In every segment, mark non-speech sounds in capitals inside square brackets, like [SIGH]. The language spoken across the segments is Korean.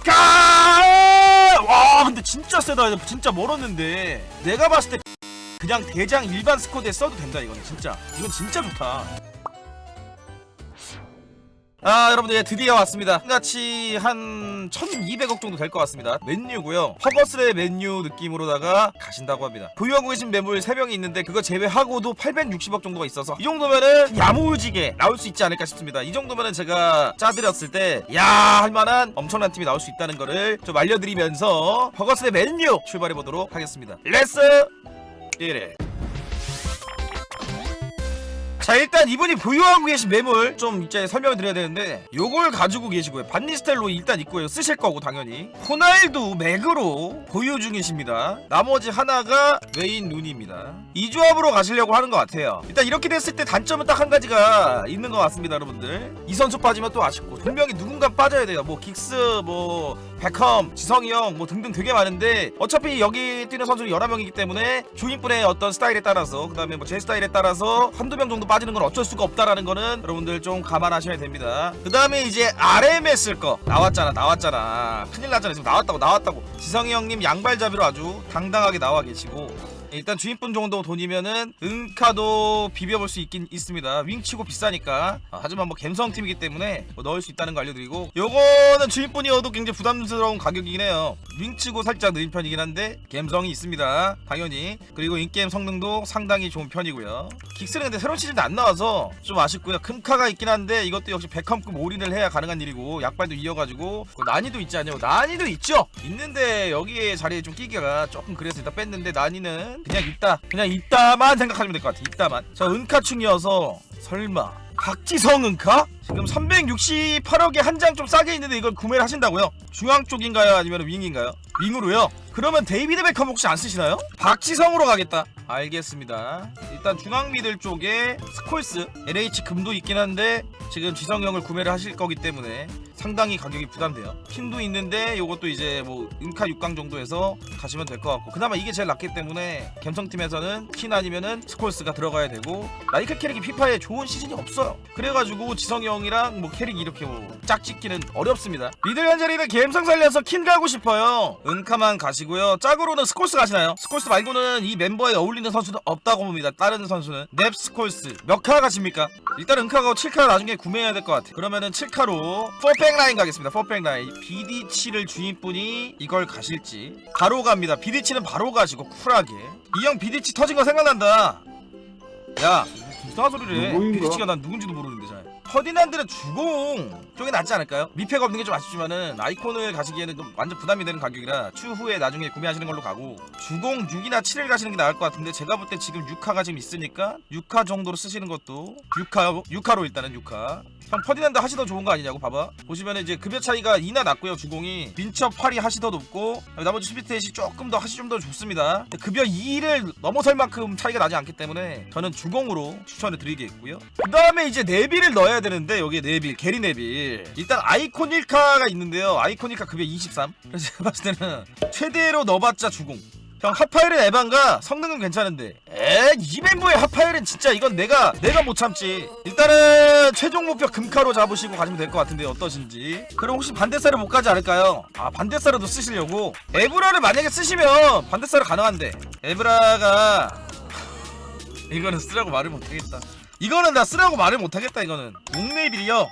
스카! 와 근데 진짜 세다. 진짜 멀었는데. 내가 봤을 때 그냥 대장 일반 스쿼드에 써도 된다 이거는 진짜. 이건 진짜 좋다 아 여러분들 예, 드디어 왔습니다. 같이 한 1200억 정도 될 것 같습니다. 맨유고요. 허거스의 맨유 느낌으로다가 가신다고 합니다. 보유하고 계신 매물 3명이 있는데 그거 제외하고도 860억 정도가 있어서 이 정도면은 야무지게 나올 수 있지 않을까 싶습니다. 이 정도면은 제가 짜드렸을 때 야 할만한 엄청난 팀이 나올 수 있다는 거를 좀 알려드리면서 허거스의 맨유 출발해 보도록 하겠습니다. 렛츠! 띠리 자 일단 이분이 보유하고 계신 매물 좀 이제 설명을 드려야 되는데 요걸 가지고 계시고요. 반니스텔로 일단 있고요 쓰실 거고 당연히. 호날두 맥으로 보유 중이십니다. 나머지 하나가 웨인 눈입니다. 이 조합으로 가시려고 하는 것 같아요. 일단 이렇게 됐을 때 단점은 딱 한 가지가 있는 것 같습니다 여러분들. 이 선수 빠지면 또 아쉽고 분명히 누군가 빠져야 돼요. 뭐 긱스 뭐 베컴 지성이 형뭐 등등 되게 많은데 어차피 여기 뛰는 선수는 11명이기 때문에 주인분의 어떤 스타일에 따라서 그 다음에 뭐 제 스타일에 따라서 한두 명 정도 빠지는 건 어쩔 수가 없다라는 거는 여러분들 좀 감안하셔야 됩니다. 그 다음에 이제 RMS 거. 나왔잖아 나왔잖아. 큰일 났잖아. 지금 나왔다고 나왔다고. 지성이 형님 양발잡이로 아주 당당하게 나와 계시고 일단 주인분 정도 돈이면은 은카도 비벼볼 수 있긴 있습니다. 윙치고 비싸니까. 아, 하지만 뭐 갬성팀이기 때문에 뭐 넣을 수 있다는 거 알려드리고. 요거는 주인분이어도 굉장히 부담스러운 가격이긴 해요. 윙치고 살짝 느린 편이긴 한데 갬성이 있습니다. 당연히. 그리고 인게임 성능도 상당히 좋은 편이고요. 긱스는 근데 새로운 시즌도 안 나와서 좀 아쉽고요. 금카가 있긴 한데 이것도 역시 백컴급 올인을 해야 가능한 일이고 약발도 이어가지고 그 난이도 있지 않냐고 난이도 있죠. 있는데 여기에 자리에 좀 끼기가 조금 그래서 일단 뺐는데 난이는 그냥 있다. 그냥 있다만 생각하시면 될 것 같아 있다만. 저 은카충이어서 설마 박지성 은카? 지금 368억에 한 장 좀 싸게 있는데 이걸 구매를 하신다고요? 중앙 쪽인가요? 아니면 윙인가요? 윙으로요? 그러면 데이비드 베컴 혹시 안 쓰시나요? 박지성으로 가겠다 알겠습니다 일단 중앙 미들 쪽에 스콜스 LH 금도 있긴 한데 지금 지성형을 구매를 하실 거기 때문에 상당히 가격이 부담돼요 킨도 있는데 요것도 이제 뭐 은카 6강 정도에서 가시면 될 것 같고 그나마 이게 제일 낫기 때문에 갬성팀에서는 킨 아니면은 스콜스가 들어가야 되고 라이크 캐릭이 피파에 좋은 시즌이 없어요 그래가지고 지성이 형이랑 뭐 캐릭이 이렇게 뭐 짝짓기는 어렵습니다. 미들 현자리는 갬성 살려서 킨 가고 싶어요. 은카만 가시고요. 짝으로는 스콜스 가시나요? 스콜스 말고는 이 멤버에 어울리는 선수는 없다고 봅니다. 다른 선수는. 넵 스콜스. 몇 카 가십니까? 일단 은카가 7카 나중에 구매해야 될 것 같아. 그러면은 7카로 4백 라인 가겠습니다. 4백 라인. BD7를 주인분이 이걸 가실지. 바로 갑니다. BD7은 바로 가시고 쿨하게. 이 형 BD7 터진 거 생각난다. 야 이상한 소리를 해 누구인가? BD7가 난 누군지도 모르는데 잘 퍼디난드는 주공 쪽이 낫지 않을까요? 미패가 없는 게 좀 아쉽지만은 아이콘을 가시기에는 좀 완전 부담이 되는 가격이라 추후에 나중에 구매하시는 걸로 가고 주공 6이나 7을 가시는 게 나을 것 같은데 제가 볼 때 지금 6화가 지금 있으니까 6화 정도로 쓰시는 것도 6화 6화로 일단은 6화 형 퍼디난드 하시 더 좋은 거 아니냐고 봐봐. 보시면 이제 급여 차이가 2나 났고요 주공이. 민첩 8이 하시 더 높고 나머지 스피트햇이 조금 더 하시 좀 더 좋습니다. 급여 2를 넘어설 만큼 차이가 나지 않기 때문에 저는 주공으로 추천을 드리겠고요. 그 다음에 이제 네빌을 넣어야 되는데 여기에 네빌 게리 네빌. 일단 아이콘 1카가 있는데요. 아이콘 1카 급여 23 그래서 제가 [LAUGHS] 봤을 때는 최대로 넣어봤자 주공 형 핫파일은 에반가? 성능은 괜찮은데. 에 이 멤버의 핫파일은 진짜 이건 내가 내가 못 참지. 일단은 최종 목표 금카로 잡으시고 가시면 될 것 같은데 어떠신지. 그럼 혹시 반대사를 못 가지 않을까요? 아 반대사라도 쓰시려고? 에브라를 만약에 쓰시면 반대사를 가능한데. 에브라가 [LAUGHS] 이거는 쓰라고 말을 못하겠다. 이거는 나 쓰라고 말을 못하겠다 이거는. 옥네빌이요.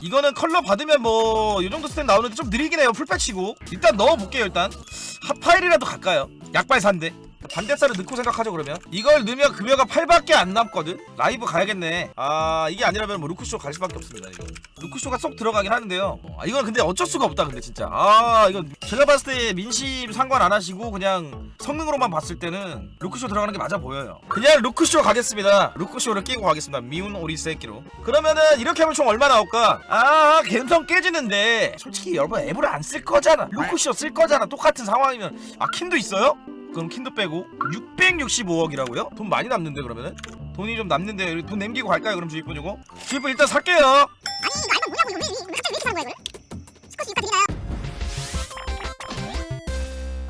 이거는 컬러 받으면 뭐이 정도 스텝 나오는데 좀 느리긴 해요 풀패치고. 일단 넣어볼게요 일단. 핫파일이라도 갈까요? 약발사인데 반대살을 넣고 생각하죠 그러면? 이걸 넣으면 급여가 8밖에 안 남거든? 라이브 가야겠네. 아 이게 아니라면 뭐 루크쇼 갈 수밖에 없습니다 이거. 루크쇼가 쏙 들어가긴 하는데요. 아 이건 근데 어쩔 수가 없다 근데 진짜. 아 이건 제가 봤을 때 민심 상관 안 하시고 그냥 성능으로만 봤을 때는 루크쇼 들어가는 게 맞아 보여요. 그냥 루크쇼 가겠습니다. 루크쇼를 끼고 가겠습니다. 미운 오리 새끼로. 그러면은 이렇게 하면 총 얼마 나올까? 아 갬성 깨지는데. 솔직히 여러분 앱을 안 쓸 거잖아. 루크쇼 쓸 거잖아. 똑같은 상황이면. 아 킨도 있어요? 그럼 킨도 빼고 665억이라고요? 돈 많이 남는데 그러면은? 돈이 좀 남는데 돈 남기고 갈까요 그럼 주입분 이거? 주입분 일단 살게요 아니 이거 알면 뭐냐고 이거 왜, 왜 갑자기 왜 이렇게 사는 거야 이걸?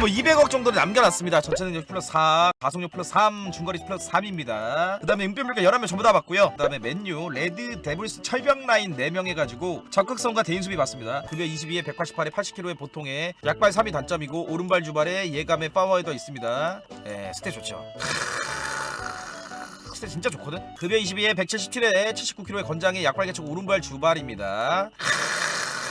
뭐 200억 정도를 남겨놨습니다. 전체 능력 플러스 4, 가속력 플러스 3, 중거리 플러스 3입니다. 그 다음에 은폐물가 11명 전부 다 받고요. 그 다음에 맨유, 레드, 데블스, 철벽 라인 4명 해가지고 적극성과 대인 수비 받습니다. 급여 22에 188에 80kg의 보통에 약발 3이 단점이고 오른발 주발에 예감의 파워헤더 있습니다. 예, 스탯 좋죠. 스탯 진짜 좋거든. 급여 22에 177에 79kg의 건장에 약발 개척 오른발 주발입니다.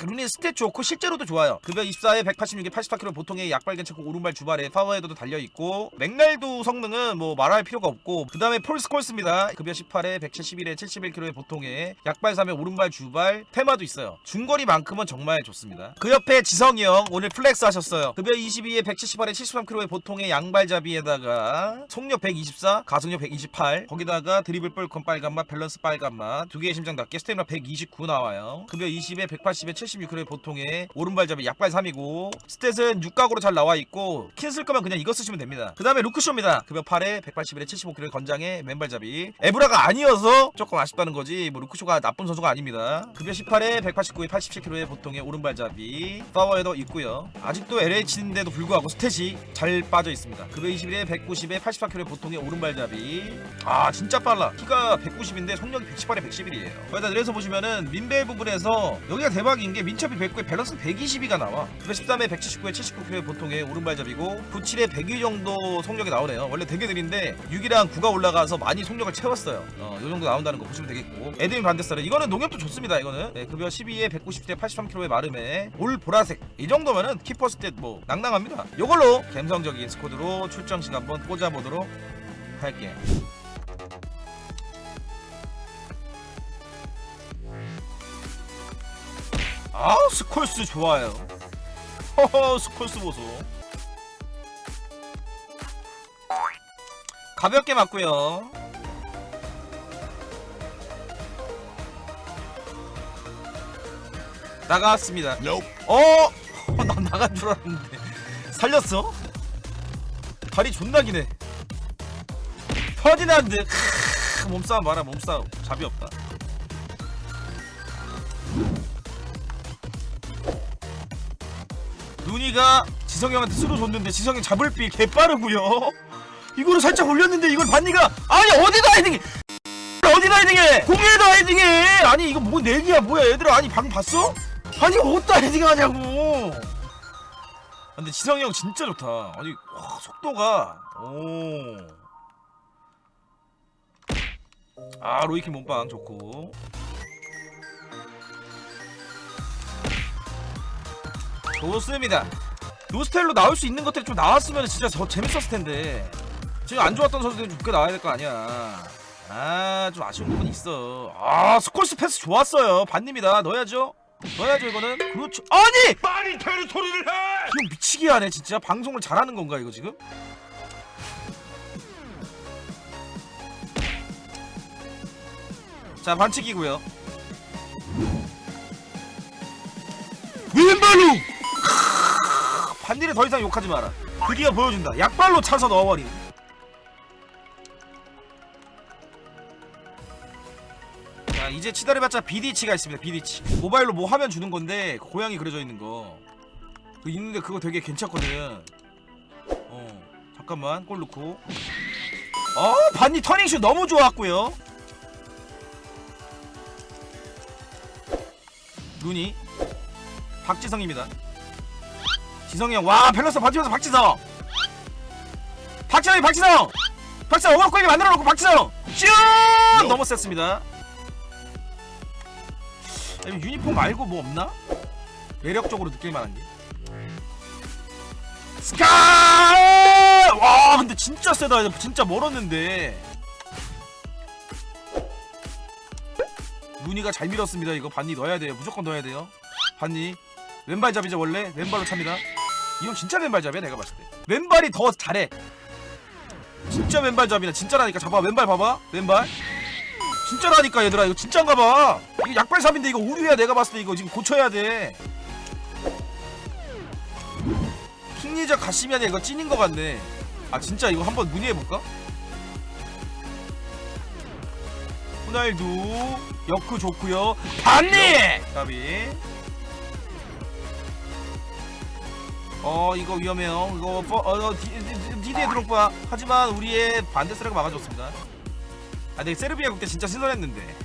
루니 스탯 좋고 실제로도 좋아요. 급여 24에 186에 84kg 보통의 약발 괜찮고 오른발 주발에 파워헤더도 달려 있고 맥날도 성능은 뭐 말할 필요가 없고 그 다음에 폴스콜스입니다. 급여 18에 171에 71kg의 보통의 약발 3에 오른발 주발 테마도 있어요. 중거리만큼은 정말 좋습니다. 그 옆에 지성이 형 오늘 플렉스 하셨어요. 급여 22에 178에 73kg의 보통의 양발잡이에다가 속력 124, 가속력 128 거기다가 드리블 뻘건 빨간맛 밸런스 빨간맛 두 개의 심장답게 스태미나 129 나와요. 급여 20에 180에 76kg의 보통의 오른발잡이 약발 3이고 스탯은 육각으로 잘 나와 있고 킨 쓸 거면 그냥 이거 쓰시면 됩니다. 그 다음에 루크쇼입니다. 급여 8에 181에 75kg의 건장에 맨발잡이 에브라가 아니어서 조금 아쉽다는 거지 뭐 루크쇼가 나쁜 선수가 아닙니다. 급여 18에 189에 87kg의 보통의 오른발잡이 파워에도 있고요. 아직도 LH인데도 불구하고 스탯이 잘 빠져 있습니다. 급여 21에 190에 84kg의 보통의 오른발잡이 아 진짜 빨라. 키가 190인데 속력이 118에 111이에요. 거기다 내려서 보시면은 민벨 부분에서 여기가 대박인 게 민첩이 109에 밸런스 122가 나와. 급여 13에 179에 79kg의 보통의 오른발잡이고 97에 102 정도 속력이 나오네요. 원래 되게 느린데 6이랑 9가 올라가서 많이 속력을 채웠어요. 어, 요 정도 나온다는 거 보시면 되겠고. 에드윈 반데스를 이거는 농협도 좋습니다. 이거는 네, 급여 12에 190에 83kg의 마름에 올 보라색 이 정도면은 키퍼 스탯 뭐 낭낭합니다. 요걸로 감성적인 스쿼드로 출정식 한번 꽂아보도록 할게. 아 스콜스 좋아요. 허허 스콜스 보소. 가볍게 맞고요. 나갔습니다. 어? [LAUGHS] 나 나간 줄 알았는데 살렸어? 다리 존나 기네. 퍼디난드 크으, 몸싸움 봐라 몸싸움 잡이 없다. 눈이가 지성이 형한테 쓰러 줬는데 지성이 잡을 빌 개빠르고요. 이거를 살짝 올렸는데 이걸 반니가 아니 어디다 헤딩해? 어디다 헤딩해? 공에다 헤딩해! 아니 이거 뭐 내기야 뭐야 얘들아. 아니 방금 봤어? 아니 어디다 헤딩하냐고. 근데 지성이 형 진짜 좋다. 아니 와, 속도가. 오아 로이키 몸빵 좋고 좋습니다. 노스텔로 나올 수 있는 것들이 좀 나왔으면 진짜 더 재밌었을 텐데 지금 안 좋았던 선수들이 좀꽤 나와야 될 거 아니야. 아 좀 아쉬운 부분이 있어. 아 스콜스 패스 좋았어요. 반입니다. 넣어야죠. 넣어야죠 이거는. 그렇죠. 아니 말이 되는 소리를 해! 형 미치게 하네 진짜. 방송을 잘하는 건가 이거 지금? 자 반칙이고요. 왼발로 반디를 더 이상 욕하지 마라. 드디어 보여준다. 약발로 차서 넣어버린. 자 이제 치달해봤자 비디치가 있습니다. 비디치. 모바일로 뭐 하면 주는 건데 그 고양이 그려져 있는 거. 그 있는데 그거 되게 괜찮거든. 어 잠깐만 골 넣고. 어 반디 터닝슛 너무 좋았고요. 눈이 박지성입니다. 지성이 형, 와 밸런스 버티면서 박지성. 박지성이 박지성. 박지성 오버골게 만들어 놓고 박지성. 슛 너무 셌습니다. 아니, 유니폼 말고 뭐 없나? 매력적으로 느낄 만한 게. 스카! 와 근데 진짜 세다. 진짜 멀었는데. 문희가 잘 밀었습니다. 이거 반니 넣어야 돼요. 무조건 넣어야 돼요. 반니 왼발잡이죠 원래 왼발로 찹니다. 이건 진짜 왼발잡이야 내가 봤을 때. 왼발이 더 잘해. 진짜 왼발잡이다. 진짜라니까 잡아 왼발 봐봐 왼발. 진짜라니까 얘들아 이거 진짜인가 봐. 이거 약발삽인데 이거 오류야 내가 봤을 때 이거 지금 고쳐야 돼. 킹리저 가시면 이거 찐인 것 같네. 아 진짜 이거 한번 문의해 볼까? 호날두 역크 좋고요. 반니. 가비. 어 이거 위험해요. 이거 버, 어, 어, 디, 디, 디디에 드롭바 하지만 우리의 세력가 막아줬습니다. 아 근데 세르비아 국대 진짜 신선했는데.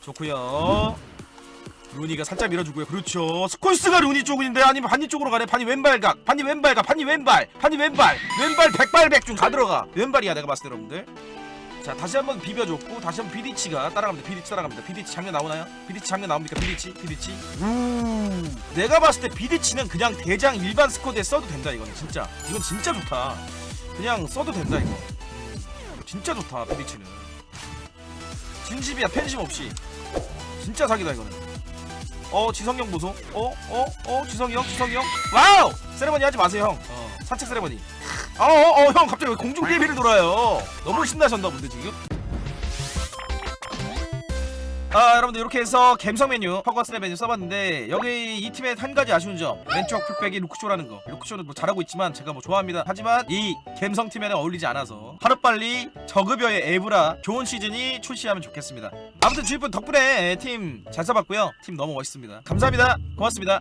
좋고요. 루니가 살짝 밀어주고요. 그렇죠. 스콜스가 루니 쪽인데 아니면 반니 쪽으로 가네. 반니 왼발각 반니 왼발각 반니 왼발 반니 왼발. 왼발 백발백중 다 들어가. 왼발이야 내가 봤을 때 여러분들 자 다시 한번 비벼줬고 다시 한번 비디치가 따라갑니다. 비디치 따라갑니다. 비디치 장면 나오나요? 비디치 장면 나옵니까? 비디치? 비디치? 우. 내가 봤을 때 비디치는 그냥 대장 일반 스쿼드에 써도 된다 이거는. 진짜. 이건 진짜 좋다. 그냥 써도 된다 이거. 진짜 좋다 비디치는. 진심이야 팬심 없이. 진짜 사기다 이거는. 어 지성형 보소. 어어 어 지성형 지성형. 와우! 세레머니 하지 마세요 형. 어, 산책 세레머니 어어어 형 갑자기 왜 공중 대비를 돌아요? 너무 신나셨나 본데 지금? 아 여러분들 이렇게 해서 갬성 메뉴 허거스의 메뉴 써봤는데 여기 이 팀의 한 가지 아쉬운 점. 왼쪽 풀백이 루크쇼라는 거. 루크쇼는 뭐 잘하고 있지만 제가 뭐 좋아합니다. 하지만 이 갬성 팀에는 어울리지 않아서 하루빨리 저급여의 에브라 좋은 시즌이 출시하면 좋겠습니다. 아무튼 주입분 덕분에 팀 잘 써봤고요. 팀 너무 멋있습니다. 감사합니다. 고맙습니다